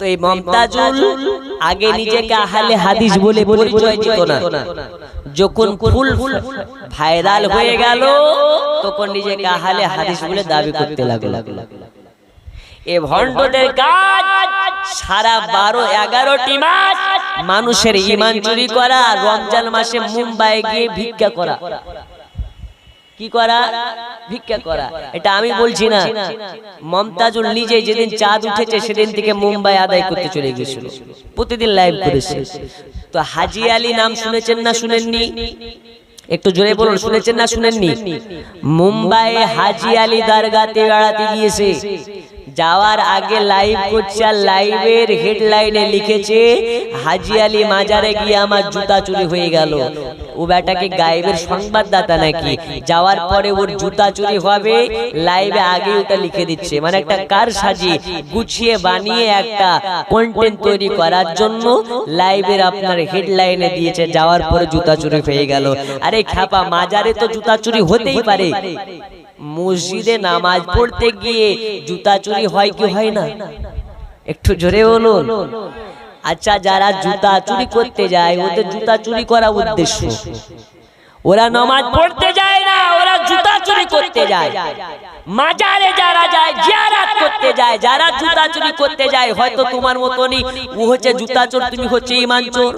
তো এই মমতাজুল আগে নিজেকে আহলে হাদিস বলে পরিচয় দিত না। যখন ফুল ভাইরাল হয়ে গেল তখন নিজেকে আহলে হাদিস বলে দাবি করতে লাগল। এ ভণ্ডদের কাজ সারা বারো এগারোটি মাস মানুষের ইমান চুরি করা রমজান মাসে মুম্বাই গিয়ে ভিক্ষা করা। কি করা? ভিক্ষা করা। এটা আমি বলছি না। মমতাজুল নিজে যেদিন চাঁদ উঠেছে, সেদিন থেকে মুম্বাই আদায় করতে চলে গেছিল প্রতিদিন লাইভ করেছে। তো হাজি আলী নাম শুনেছেন না শুনেননি? একটু জোরে বলুন, শুনেছেন না শুনেননি? মুম্বাই হাজি আলী দারগাতে বেড়াতে গিয়েছে। যাওয়ার আগে লাইভ করছে আর লাইভের হেডলাইনে লিখেছে, হাজি আলী মাজারে গিয়ে আমার জুতা চুরি হয়ে গেল। ও বেটাকে গায়েবের সংবাদদাতা নাকি? যাওয়ার পরে ওর জুতা চুরি হবে লাইভে আগে ওটা লিখে দিচ্ছে। মানে একটা কার সাজিয়ে গুছিয়ে বানিয়ে একটা কন্টেন্ট তৈরি করার জন্য লাইভের আপনার হেডলাইনে দিয়েছে, যাওয়ার পরে জুতা চুরি হয়ে গেল। আরে খ্যাপা, মাজারে তো জুতা চুরি হতেই পারে। মসজিদে নামাজ পড়তে গিয়ে জুতা চুরি হয় কি হয় না? একটু জোরে বলুন। আচ্ছা যারা জুতা চুরি করতে যায় ওদের জুতা চুরি করা উদ্দেশ্য। ওরা নামাজ পড়তে যায় না ওরা জুতা চুরি করতে যায়। মাজারে যারা যায় জিয়ারাত করতে যায় যারা জুতা চুরি করতে যায় হয়তো তোমার মতনই ও হচ্ছে জুতা চোর তুমি হচ্ছে ইমান চোর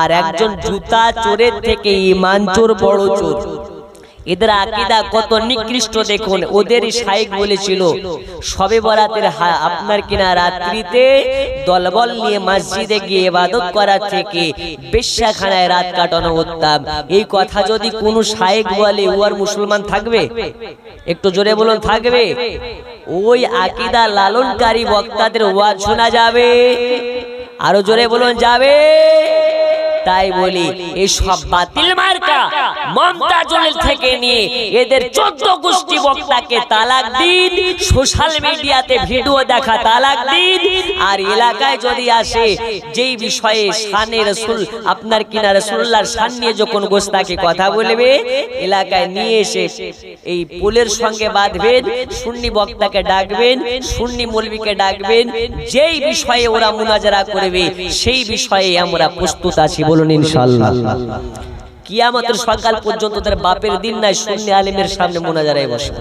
আর একজন জুতা চোরের থেকে ইমান চোর বড় চোর। এদের আকিদা কত নিকৃষ্ট দেখুন ওদের শাইক বলেছিল, সবে বরাতের আপনার কিনা রাত্রিতে দলবল নিয়ে মসজিদে গিয়ে ইবাদত করার থেকে বেশ্যাখানায় রাত কাটানো উত্তম। এই কথা যদি কোনো শাইক বলে, ও আর মুসলমান থাকবে? একটু জোরে বলুন, থাকবে। ওই আকিদা লালনকারী বক্তাদের ওয়াজ শোনা যাবে। আরও জোরে বলুন, যাবে। তাই বলি, এই সব বাতিল মার্কা মমতাজুল থেকে নিয়ে এদের চোদ্দ গোষ্ঠী বক্তাকে তালাক দিন, সোশ্যাল মিডিয়াতে ভিডিও দেখা তালাক দিন। আর এলাকায় যদি আসে, যেই বিষয়ে শানে রসুল, আপনার কিনা রসুল্লাহর শান নিয়ে যখন গোস্তাকে কথা বলবে, এলাকায় নিয়ে এসে এই পোলের সঙ্গে বাঁধবেন, সুন্নি বক্তাকে ডাকবেন, সুন্নি মৌলবীকে ডাকবেন, যেই বিষয়ে ওরা মুনাজারা করবে, সেই বিষয়ে আমরা প্রস্তুত আছি বলুন ইনশাআল্লাহ। কিয়ামতের সকাল পর্যন্ত তার বাপের দিন নাই শূন্য আলিমের সামনে মোনাজারায় বসে।